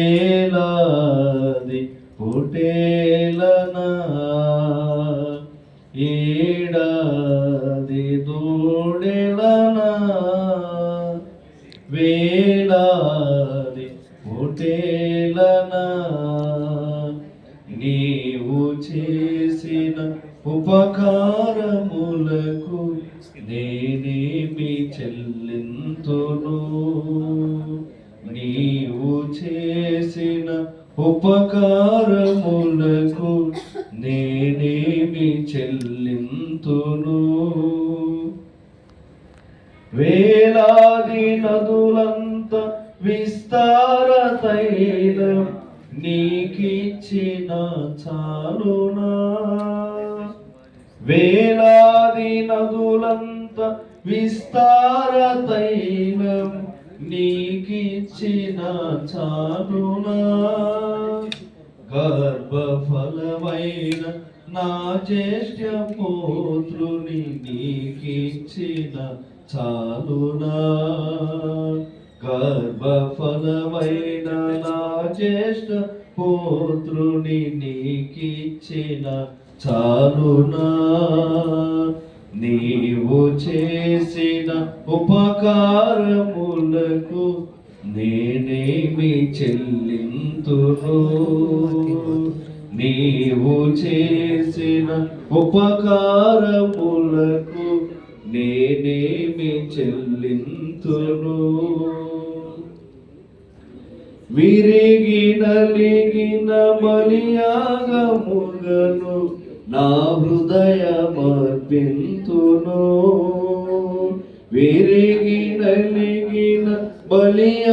ఏలాది పుటేలనా? ఏడాది దూడెలనా? వేలాది పుటేలనా? నీవు చేసిన ఉపకారములకు నేనేమి చెల్లింతును? నీవు చే ఉపకారములకు నేనేమి చెల్లింతును? వేలాది నదులంత విస్తార తైలం నీకిచ్చిన చాలునా? వేలాది నదులంత విస్తార తైలం నీకిచ్చిన చాలునా గర్భఫలమైన నా జ్యేష్ఠ పుత్రుని నీకిచ్చిన చాలునా. గర్భఫలమైన నా జ్యేష్ఠ పుత్రుని నీకిచ్చిన చాలునా. నీవు చేసిన ఉపకారములకు నేనేమి చెల్లింతును. నీవు చేసిన ఉపకారములకు నేనేమి చెల్లింతును. విరిగి నలిగిన బలియాగముగను నా హృదయమర్పింతును. విరిగి నలిగిన బలియా